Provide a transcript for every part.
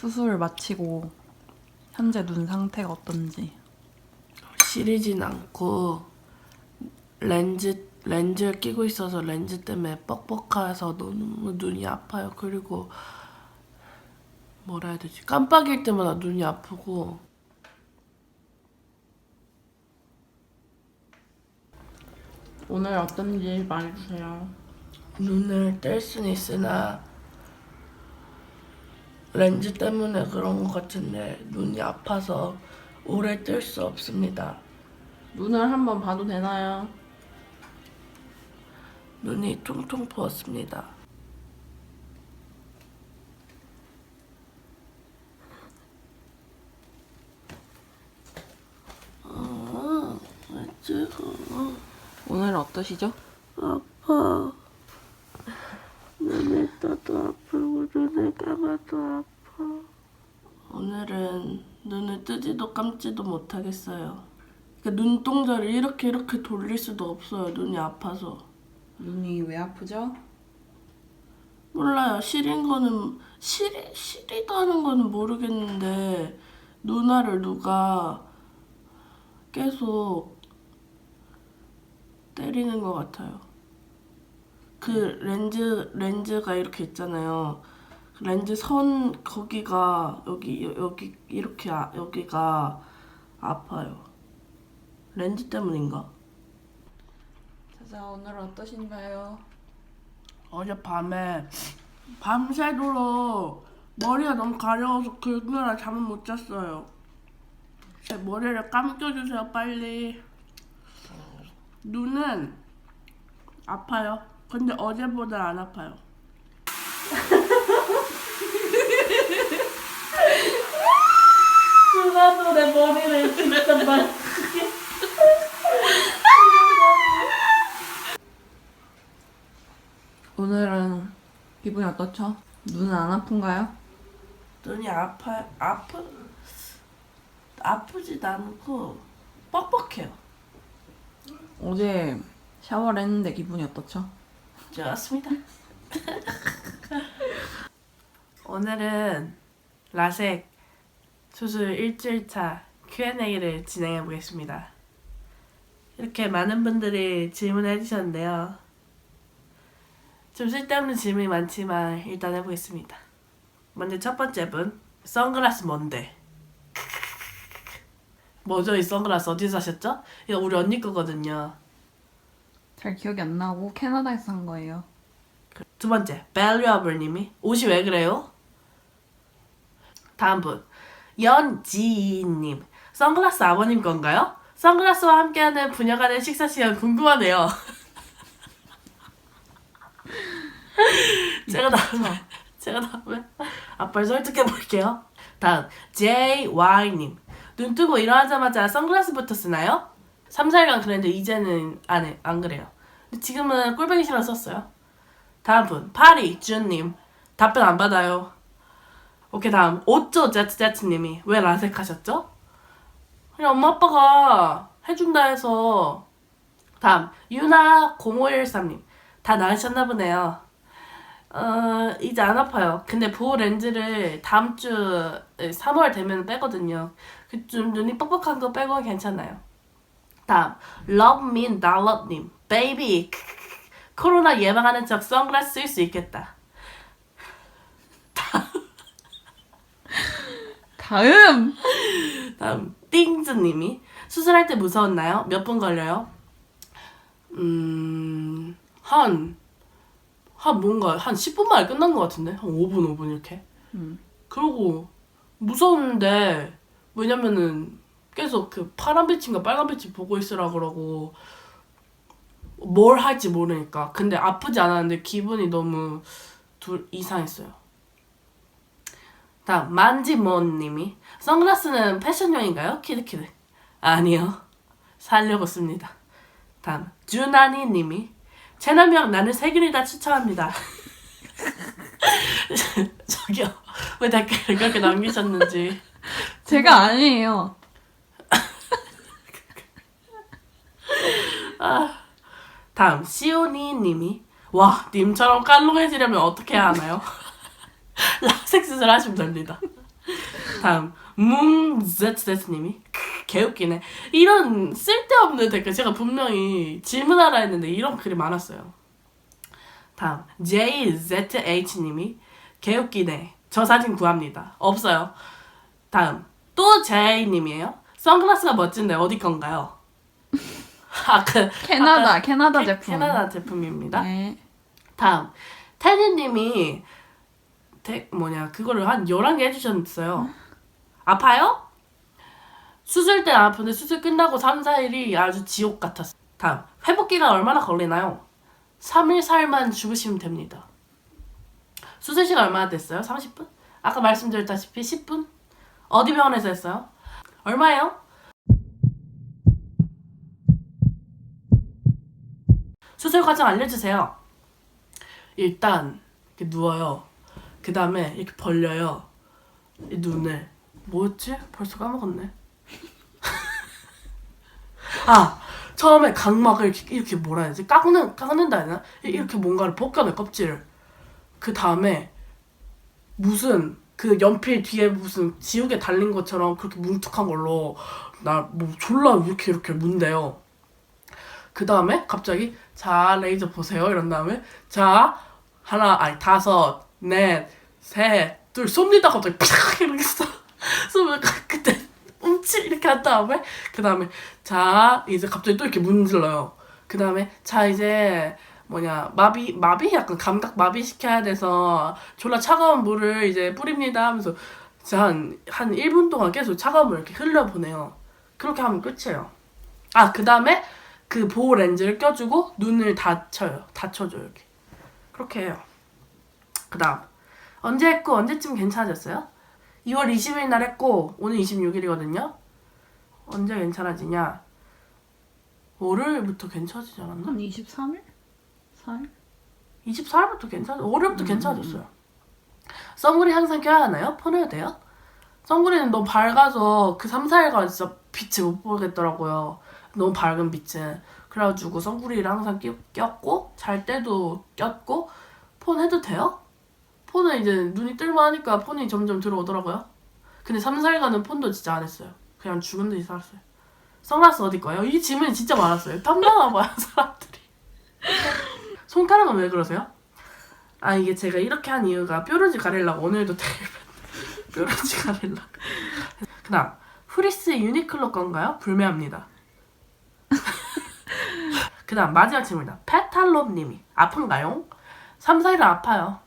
수술을 마치고 현재 눈 상태가 어떤지. 시리진 않고 렌즈 렌즈를 끼고 있어서 렌즈 때문에 뻑뻑해서 너무 눈이 아파요. 그리고 뭐라 해야 되지? 깜빡일 때마다 눈이 아프고 오늘 어떤지 말해주세요. 눈을 뗄 수는 있으나 렌즈 때문에 그런 것 같은데 눈이 아파서 오래 뜰 수 없습니다. 눈을 한번 봐도 되나요? 눈이 퉁퉁 부었습니다. 아, 왜. 오늘 어떠시죠? 아파. 눈을 떠도 아프고 눈을 감아도 아파. 오늘은 눈을 뜨지도 감지도 못하겠어요. 그러니까 눈동자를 이렇게 이렇게 돌릴 수도 없어요. 눈이 아파서. 눈이 왜 아프죠? 몰라요. 시린 거는 시리 시리다는 거는 모르겠는데 누나를 누가 계속 때리는 것 같아요. 그 렌즈 렌즈가 이렇게 있잖아요. 그 렌즈 선 거기가 여기 여- 여기 이렇게 아, 여기가 아파요. 렌즈 때문인가? 자자 오늘 어떠신가요? 어젯밤에 밤새도록 머리가 너무 가려워서 그느라 잠을 못 잤어요. 제 머리를 감겨주세요, 빨리. 눈은 아파요. 근데 어제보다 안 아파요. 누나도 내 머리를 진짜 막 오늘은 기분이 어떻죠? 눈은 안 아픈가요? 눈이 아파 아프 아프지도 않고 뻑뻑해요. 어제 샤워를 했는데 기분이 어떻죠? 좋았습니다. 오늘은 라섹 수술 일주일차 Q&A를 진행해 보겠습니다. 이렇게 많은 분들이 질문을 해주셨는데요. 좀 쓸데없는 질문이 많지만 일단 해보겠습니다. 먼저 첫 번째 분, 선글라스 뭔데? 뭐죠 이 선글라스 어디서 사셨죠? 이거 우리 언니 거거든요. 잘 기억이 안 나고 캐나다에서 산 거예요. 두 번째, valuable님이 옷이 왜 그래요? 다음 분, 연지님, 선글라스 아버님 건가요? 선글라스와 함께하는 부녀간의 식사 시간 궁금하네요. 제가 다음에 제가 다음에 아빠를 설득해 볼게요. 다음 JY님, 눈 뜨고 일어나자마자 선글라스부터 쓰나요? 3, 4일간 그랬는데 이제는 안 해, 안 그래요. 근데 지금은 꼴보기 싫어 썼어요. 다음 분 파리 주님 답변 안 받아요. 오케이 다음 오쪼 제트제트님이 왜 라섹 하셨죠? 그냥 엄마 아빠가 해준다 해서 다음 유나 0513님 다 나으셨나 보네요. 어 이제 안 아파요. 근데 보호 렌즈를 다음 주 3월 되면 빼거든요. 그좀 눈이 뻑뻑한 거 빼고 괜찮아요. 다음 Love Me Dollar님 베이비 코로나 예방하는 척 선글라스 쓸 수 있겠다. 다음! 다음 띵즈님이 수술할 때 무서웠나요? 몇 분 걸려요? 음, 한, 한 뭔가 한 10분 만에 끝난 것 같은데? 한 5분, 5분 이렇게. 음. 그리고 무서웠는데, 왜냐면은 계속 그 파란 빛인가 빨간 빛이 보고 있으라 그러고, 뭘 할지 모르니까. 근데 아프지 않았는데 기분이 너무 둘 이상했어요. 다음 만지몬님이. 선글라스는 패션용인가요? 키드키드. 아니요. 살려고 씁니다. 다음 주나니님이. 채널명 나는 세균이다 추천합니다. 저기요. 왜 댓글을 그렇게 남기셨는지. 제가 아니에요. 다음 시오니님이. 와 님처럼 깔롱해지려면 어떻게 해야 하나요? 라섹 수술 하시면 됩니다 다음 뭉제트제트님이 개웃기네. 이런 쓸데없는 댓글 제가 분명히 질문하라 했는데 이런 글이 많았어요. 다음 JZH님이 개웃기네. 저 사진 구합니다. 없어요. 다음 또 J님이에요. 선글라스가 멋진데 어디 건가요? 아그 캐나다, 캐나다 제품. 캐나다 제품입니다. 네. 다음 테니님이 대, 뭐냐 그거를 한 11개 해주셨어요 아파요? 수술 때 아픈데 수술 끝나고 3, 4일이 아주 지옥 같았어 다음 회복기간 얼마나 걸리나요? 3일, 4일만 죽으시면 됩니다 수술 시간 얼마나 됐어요? 30분? 아까 말씀드렸다시피 10분? 어디 병원에서 했어요? 얼마예요? 수술 과정 알려주세요 일단 이렇게 누워요. 그 다음에 이렇게 벌려요. 이 눈을 뭐였지? 벌써 까먹었네. 아 처음에 각막을 이렇게, 이렇게 뭐라 해야지? 깎는 깎는다 해야 되나? 이- 이렇게 뭔가를 벗겨내 껍질을. 그 다음에 무슨 그 연필 뒤에 무슨 지우개 달린 것처럼 그렇게 뭉툭한 걸로 나 뭐 졸라 이렇게 이렇게 문대요. 그 다음에 갑자기 자 레이저 보세요 이런 다음에 자 하나 아니 다섯 넷 셋 둘 쏩니다 갑자기 팍 이렇게 쏘 쏘면 그- 그때 움찔 이렇게 한 다음에 그 다음에 자 이제 갑자기 또 이렇게 문질러요 그 다음에 자 이제 뭐냐 마비 마비 약간 감각 마비 시켜야 돼서 졸라 차가운 물을 이제 뿌립니다 하면서 한한 한 1분 동안 계속 차가운 물을 이렇게 흘려 보내요 그렇게 하면 끝이에요 아 그 다음에 그 보호 렌즈를 껴주고 눈을 닫혀요. 닫혀줘요 이렇게. 그렇게 해요. 그 다음 언제 했고 언제쯤 괜찮아졌어요? 2월 20일 날 했고 오늘 26일이거든요. 언제 괜찮아지냐? 월요일부터 괜찮아지지 않았나? 한 23일? 4일? 24일부터 괜찮아. 월요일부터 괜찮아졌어요. 선글이 항상 껴야 하나요? 폰해야 돼요? 선글이는 너무 밝아서 그 3, 4일간 진짜 빛을 못 보겠더라고요. 너무 밝은 빛은. 그래가지고 선글이를 항상 끼, 꼈고 잘 때도 꼈고 폰 해도 돼요? 폰은 이제 눈이 뜰만 하니까 폰이 점점 들어오더라고요. 근데 3, 4일간은 폰도 진짜 안 했어요. 그냥 죽은 듯이 살았어요. 선글라스 어디 거예요? 이 질문이 진짜 많았어요. 탐나나 봐요, 사람들이. 손가락은 왜 그러세요? 아 이게 제가 이렇게 한 이유가 뾰루지 가리려고 오늘도 테일 뾰루지 가리려고 그다음 프리스 유니클로 건가요? 불매합니다 그 다음 마지막 질문이다 페탈롭 님이 아픈가요? 3, 4일은 아파요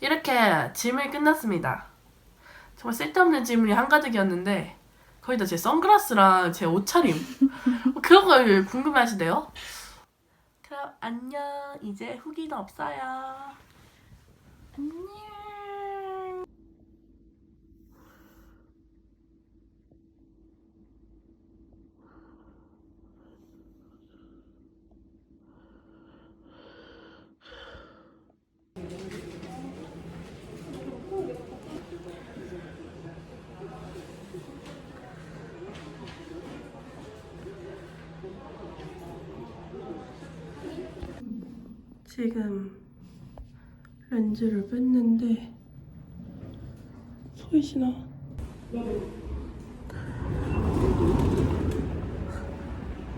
이렇게 질문이 끝났습니다 정말 쓸데없는 질문이 한가득이었는데 거의 다 제 선글라스랑 제 옷차림 그런 걸 궁금해하시대요 그럼 안녕. 이제 후기는 없어요. 안녕. 지금 렌즈를 뺐는데 보이시나?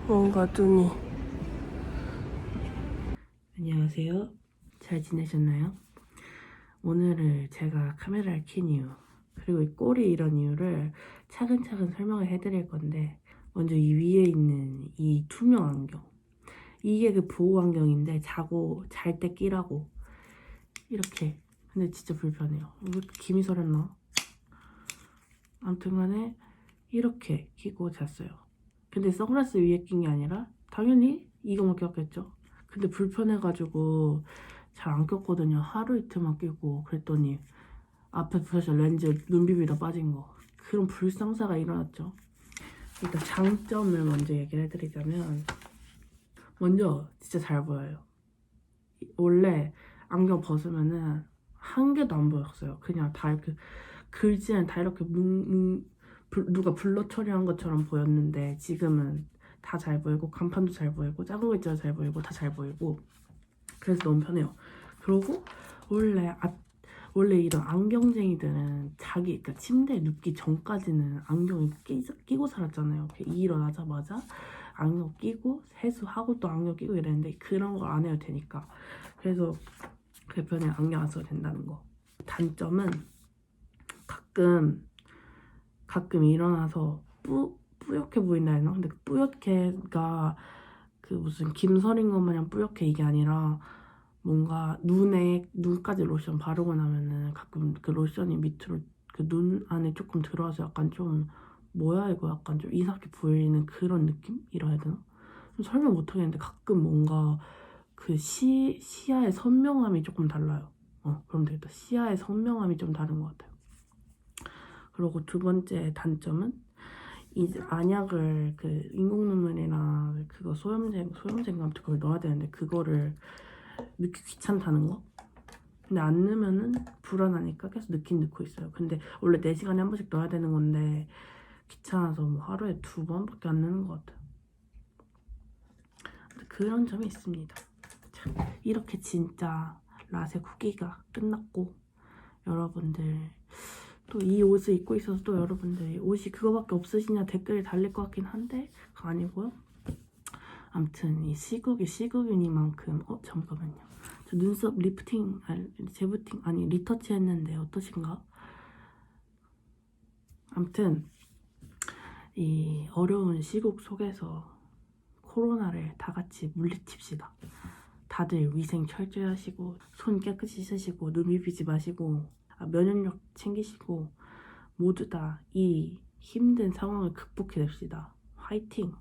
뭔가 눈이 안녕하세요. 잘 지내셨나요? 오늘을 제가 카메라를 킨 이유 그리고 이 꼴이 이런 이유를 차근차근 설명을 해드릴 건데 먼저 이 위에 있는 이 투명 안경 이게 그 보호 안경인데 자고 잘 때 끼라고. 이렇게. 근데 진짜 불편해요. 왜 이렇게 김이 서렸나? 아무튼간에 이렇게 끼고 잤어요. 근데 선글라스 위에 낀 게 아니라 당연히 이거만 꼈겠죠. 근데 불편해가지고 잘 안 꼈거든요. 하루 이틀만 끼고 그랬더니 앞에 부서져 렌즈 눈비비 다 빠진 거. 그런 불상사가 일어났죠. 일단 장점을 먼저 얘기를 해드리자면 먼저 진짜 잘 보여요. 원래 안경 벗으면은 한 개도 안 보였어요. 그냥 다 이렇게 글씨는 다 이렇게 뭉뭉 불- 누가 블러 처리한 것처럼 보였는데 지금은 다 잘 보이고 간판도 잘 보이고 작은 글자도 잘 보이고 다 잘 보이고 그래서 너무 편해요. 그리고 원래 앞 원래 이런 안경쟁이들은 자기 그러니까 침대에 눕기 전까지는 안경을 끼, 끼고 살았잖아요. 일어나자마자 안경 끼고 세수하고 또 안경 끼고 이랬는데 그런 걸 안 해도 되니까 그래서 그 편에 안경 안 써도 된다는 거. 단점은 가끔 가끔 일어나서 뿌 뿌옇게 보인다 했나? 근데 그 뿌옇게가 그 무슨 김설인 것 마냥 뿌옇게 이게 아니라 뭔가 눈에 눈까지 로션 바르고 나면은 가끔 그 로션이 밑으로 그 눈 안에 조금 들어와서 약간 좀 뭐야 이거 약간 좀 이상하게 보이는 그런 느낌 이라 해야 되나? 좀 설명 못 하겠는데 가끔 뭔가 그 시, 시야의 선명함이 조금 달라요. 어, 그럼 되겠다. 시야의 선명함이 좀 다른 것 같아요. 그리고 두 번째 단점은 이 안약을 그 인공 눈물이나 그거 소염제 소염제 같은 걸 넣어야 되는데 그거를 넣기 귀찮다는 거. 근데 안 넣으면은 불안하니까 계속 넣긴 넣고 있어요. 근데 원래 4시간에 한 번씩 넣어야 되는 건데 귀찮아서 뭐 하루에 두 번밖에 안 넣는 것 같아요. 그런 점이 있습니다. 자, 이렇게 진짜 라세 후기가 끝났고 여러분들 또 이 옷을 입고 있어서 또 여러분들이 옷이 그거밖에 없으시냐 댓글이 달릴 것 같긴 한데 그거 아니고요. 아무튼 이 시국이 시국이니만큼 어 잠깐만요. 저 눈썹 리프팅 아니 재부팅 아니 리터치 했는데 어떠신가? 아무튼 이 어려운 시국 속에서 코로나를 다 같이 물리칩시다. 다들 위생 철저히 하시고 손 깨끗이 씻으시고 눈 비비지 마시고 아, 면역력 챙기시고 모두 다 이 힘든 상황을 극복해냅시다. 화이팅!